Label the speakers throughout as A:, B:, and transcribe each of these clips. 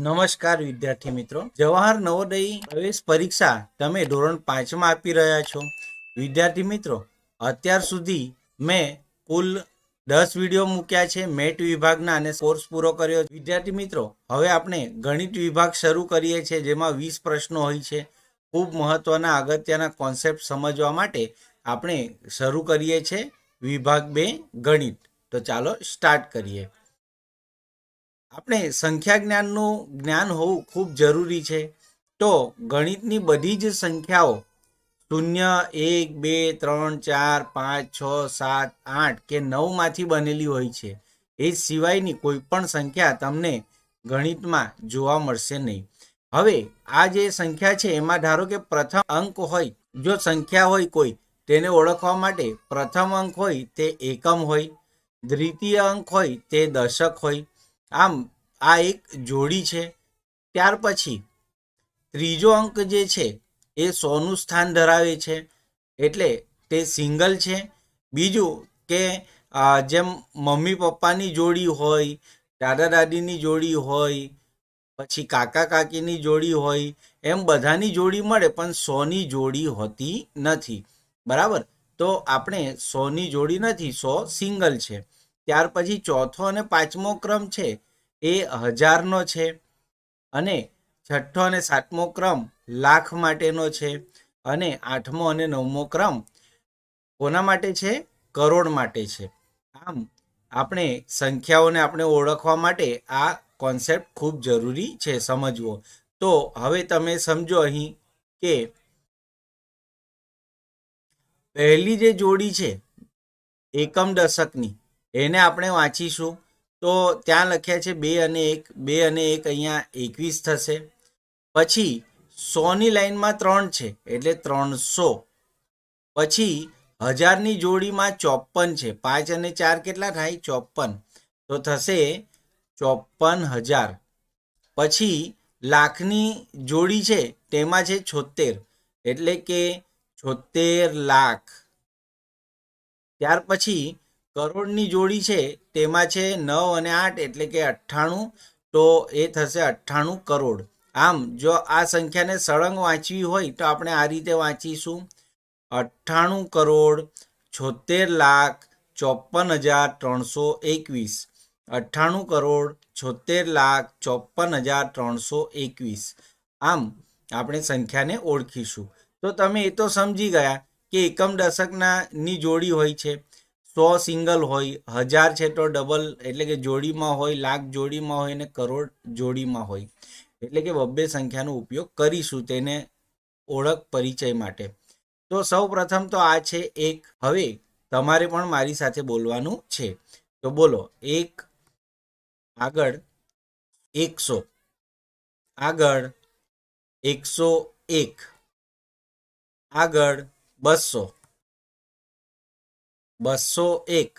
A: નમસ્કાર વિદ્યાર્થી મિત્રો. જવાહર નવોદય પ્રવેશ પરીક્ષા તમે ધોરણ પાંચમાં આપી રહ્યા છો. વિદ્યાર્થી મિત્રો, અત્યાર સુધી મેં કુલ દસ વીડિયો મૂક્યા છે, મેટ વિભાગના અને કોર્સ પૂરો કર્યો. વિદ્યાર્થી મિત્રો, હવે આપણે ગણિત વિભાગ શરૂ કરીએ છીએ જેમાં વીસ પ્રશ્નો હોય છે. ખૂબ મહત્વના અગત્યના કોન્સેપ્ટ સમજવા માટે આપણે શરૂ કરીએ છીએ વિભાગ બે ગણિત. તો ચાલો સ્ટાર્ટ કરીએ. આપણે સંખ્યા જ્ઞાનનું જ્ઞાન હોવું ખૂબ જરૂરી છે. તો ગણિતની બધી જ સંખ્યાઓ શૂન્ય, એક, બે, ત્રણ, ચાર, પાંચ, છ, સાત, આઠ કે નવમાંથી બનેલી હોય છે. એ સિવાયની કોઈ પણ સંખ્યા તમને ગણિતમાં જોવા મળશે નહીં. હવે આ જે સંખ્યા છે, એમાં ધારો કે પ્રથમ અંક હોય, જો સંખ્યા હોય કોઈ, તેને ઓળખવા માટે પ્રથમ અંક હોય તે એકમ હોય, દ્વિતીય અંક હોય તે દશક હોય આમ, આ એક જોડી છે. ત્યાર પછી, ત્રીજો અંક જે છે, એ સોનું સ્થાન ધરાવે છે. એટલે તે સિંગલ છે. બીજું કે જેમ મમ્મી પપ્પાની જોડી હોય, દાદા દાદીની જોડી હોય, પછી કાકા કાકીની જોડી હોય, એમ બધાની જોડી મળે, પણ સોની જોડી હોતી નથી. બરાબર? તો આપણે સોની જોડી નથી, સો સિંગલ છે. ત્યાર પછી ચોથો અને પાંચમો ક્રમ છે એ હજારનો છે અને છઠ્ઠો અને સાતમો ક્રમ લાખ માટેનો છે અને આઠમો અને નવમો ક્રમ કોના માટે છે? કરોડ માટે છે. આમ, આપણે સંખ્યાઓને આપણે ઓળખવા માટે આ કોન્સેપ્ટ ખૂબ જરૂરી છે સમજવો. તો હવે તમે સમજો અહીં કે પહેલી જે જોડી છે, એકમ દશકની એને આપણે વાંચીશું. તો ત્યાં લખ્યા છે બે અને એક, બે અને એક અહીંયા એકવીસ થશે. પછી સોની લાઈનમાં ત્રણ છે, એટલે ત્રણસો. પછી હજારની જોડીમાં ચોપન છે, પાંચ અને ચાર કેટલા થાય? ચોપન તો થશે ચોપન હજાર. પછી લાખની જોડી છે, તેમાં છે છોતેર એટલે કે છોતેર લાખ. ત્યાર પછી કરોડની જોડી છે, તેમાં છે નવ અને આઠ એટલે કે અઠ્ઠાણું, તો એ થશે અઠ્ઠાણું કરોડ. આમ, જો આ સંખ્યાને સળંગ વાંચવી હોય, તો આપણે આ રીતે વાંચીશું. અઠ્ઠાણું કરોડ છોતેર લાખ ચોપન હજાર ત્રણસો એકવીસ. અઠ્ઠાણું કરોડ છોતેર લાખ ચોપન હજાર ત્રણસો એકવીસ. આમ, આપણે સંખ્યાને ઓળખીશું. તો તમે એ તો સમજી ગયા કે એકમ દશકના ની જોડી હોય છે. સો સિંગલ હોય, હજાર છે તો ડબલ એટલે કે જોડીમાં હોય, લાખ જોડીમાં હોય ને કરોડ જોડીમાં હોય. એટલે કે બબ્બે સંખ્યાનો ઉપયોગ કરીશું તેને ઓળખ પરિચય માટે. તો સૌ પ્રથમ તો આ છે એક. હવે તમારે પણ મારી સાથે બોલવાનું છે. તો બોલો, એક, આગળ એકસો. આગળ એકસો એક. આગળ બસો. બસો એક.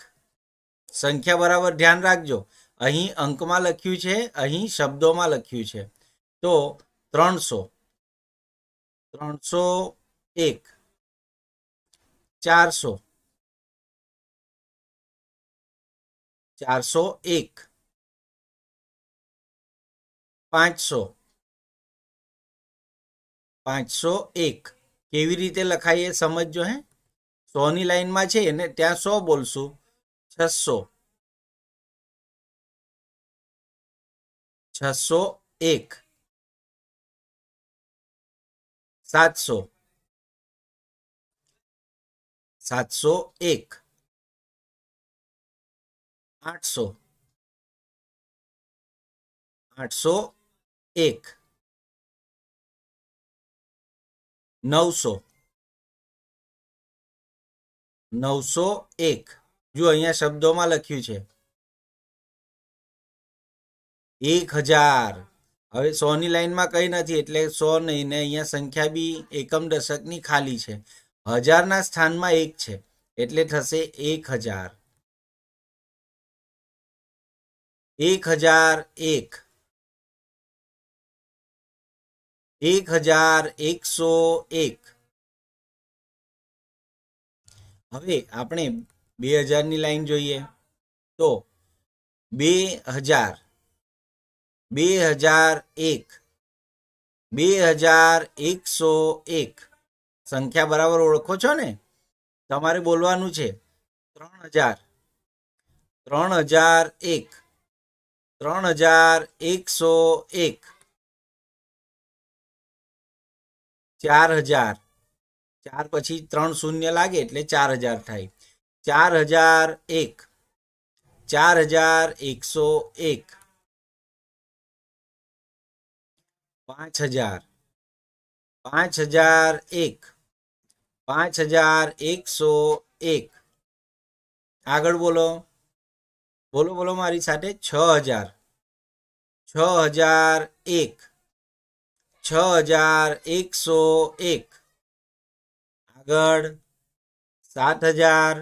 A: સંખ્યા બરાબર ધ્યાન રાખજો. અહીં અંકમાં લખ્યું છે, અહીં શબ્દોમાં લખ્યું છે. તો ત્રણસો. ત્રણસો એક. ચારસો. ચારસો એક. પાંચસો. પાંચસો એક. કેવી રીતે લખાય એ સમજજો હે. સોની લાઈનમાં છે ને ત્યાં સો બોલશું. છસો. છસો એક. સાતસો. સાતસો એક. આઠસો. આઠસો એક. નવસો. નવસો એક. જો અહીંયા શબ્દોમાં લખ્યું છે. એક હજાર. હવે સોની લાઈનમાં કઈ નથી, એટલે સો નહીં, ને અહીંયા સંખ્યા બી એકમ દશકની ખાલી છે. હજારના સ્થાનમાં એક છે, એટલે થશે એક હજાર. એક હજાર એક. એક હજાર એકસો એક. હવે આપણે બે હજારની લાઈન જોઈએ. તો બે હજાર બે હજાર એક, બે હજાર એકસો એક. સંખ્યા બરાબર ઓળખો છો ને? તમારે બોલવાનું છે. ત્રણ હજાર ત્રણ હજાર એક, ત્રણ હજાર એકસો એક, ચાર હજાર ચાર પછી ત્રણ શૂન્ય લાગે એટલે ચાર હજાર થાય. ચાર હજાર એક. ચાર હજાર એકસો એક. પાંચ હજાર. પાંચ હજાર એક. પાંચ હજાર એકસો એક. આગળ બોલો. બોલો બોલો મારી સાથે. છ હજાર. છ હજાર એક. છ હજાર એકસો એક. આગળ સાત હજાર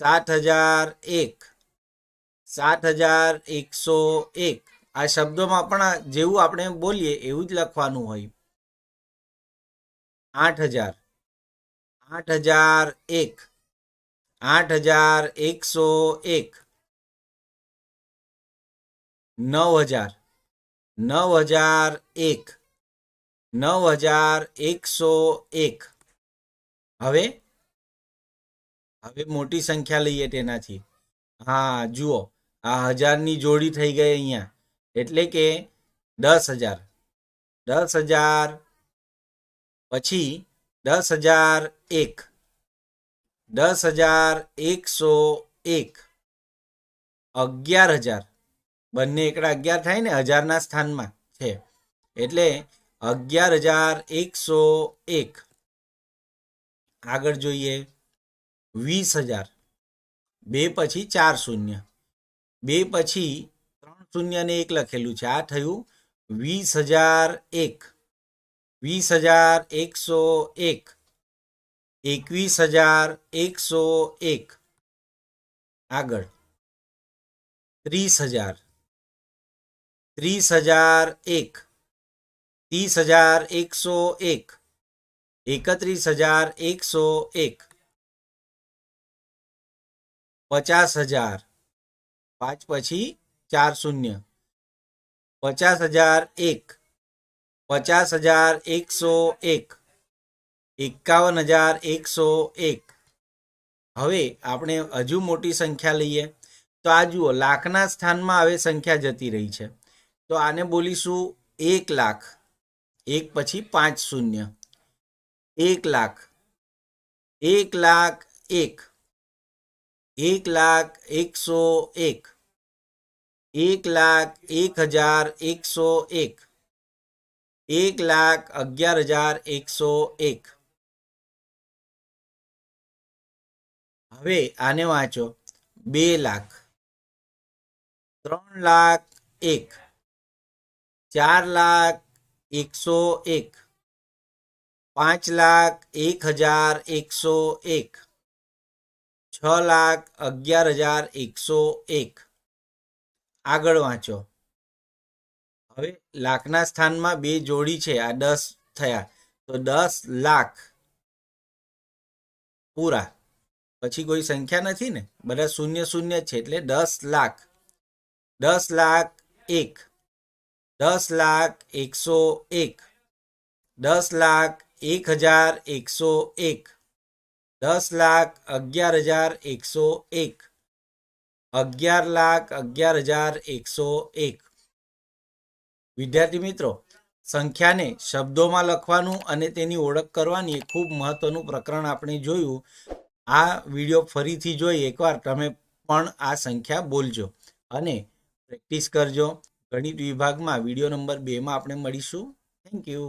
A: સાત હજાર એક સાત હજાર એકસો એક. આ શબ્દોમાં પણ જેવું આપણે બોલીએ એવું જ લખવાનું હોય. આઠ હજાર આઠ હજાર એક આઠ હજાર એકસો એક નવ હજાર નવ હજાર એક નવ હજાર એકસો એક. હવે? હવે મોટી સંખ્યા લઈએ તેનાથી. હા, જુઓ, આ હજારની જોડી થઈ ગઈ અહીંયા. એટલે કે દસ હજાર. દસ હજાર પછી દસ હજાર એક. દસ હજાર એકસો એક. અગિયાર હજાર. બંને એકડા અગિયાર થાય ને, હજારના સ્થાનમાં છે. એટલે અગિયાર હજાર એકસો એક. આગળ જોઈએ. વીસ હજાર. બે પછી ચાર શૂન્ય. બે પછી ત્રણ શૂન્ય ને એક લખેલું છે. આ થયું વીસ હજાર એક. વીસ હજાર એકસો એક. એકવીસ હજાર એકસો એક. આગળ. ત્રીસ હજાર. ત્રીસ હજાર એક. ત્રીસ હજાર એકસો એક. એકત્રીસ હજાર એકસો એક. પચાસ હજાર. પાંચ પછી ચાર શૂન્ય. પચાસ હજાર એક. પચાસ હજાર એકસો એક. એકાવન હજાર એકસો એક. હવે આપણે હજુ મોટી સંખ્યા લઈએ. તો આ જુઓ, લાખના સ્થાનમાં હવે સંખ્યા જતી રહી છે. તો આને બોલીશું એક લાખ. એક પછી પાંચ શૂન્ય. એક લાખ. એક લાખ એક. એક લાખ એકસો એક. એક લાખ એક હજાર એકસો એક. એક લાખ અગિયાર હજાર એકસો એક. હવે આને વાંચો. બે લાખ. ત્રણ લાખ એક. ચાર લાખ એકસો એક. પાંચ લાખ એક હજાર એકસો એક. છ લાખ અગિયાર હજાર એકસો એક. આગળ વાંચો. હવે લાખના સ્થાનમાં બે જોડી છે, આ દસ થયા. તો દસ લાખ પૂરા. પછી કોઈ સંખ્યા નથી ને? બધા શૂન્ય શૂન્ય છે એટલે દસ લાખ. દસ લાખ એક. દસ લાખ એકસો એક. દસ લાખ એક હજાર એકસો એક. દસ લાખ અગિયાર હજાર એકસો એક. અગિયાર લાખ અગિયાર હજાર એકસો એક. વિદ્યાર્થી મિત્રો, સંખ્યાને શબ્દોમાં લખવાનું અને તેની ઓળખ કરવાની એ ખૂબ મહત્વનું પ્રકરણ આપણે જોયું. આ વીડિયો ફરીથી જોઈ એકવાર તમે પણ આ સંખ્યા બોલજો અને પ્રેક્ટિસ કરજો. ગણિત વિભાગમાં વીડિયો નંબર બેમાં આપણે મળીશું. Thank you.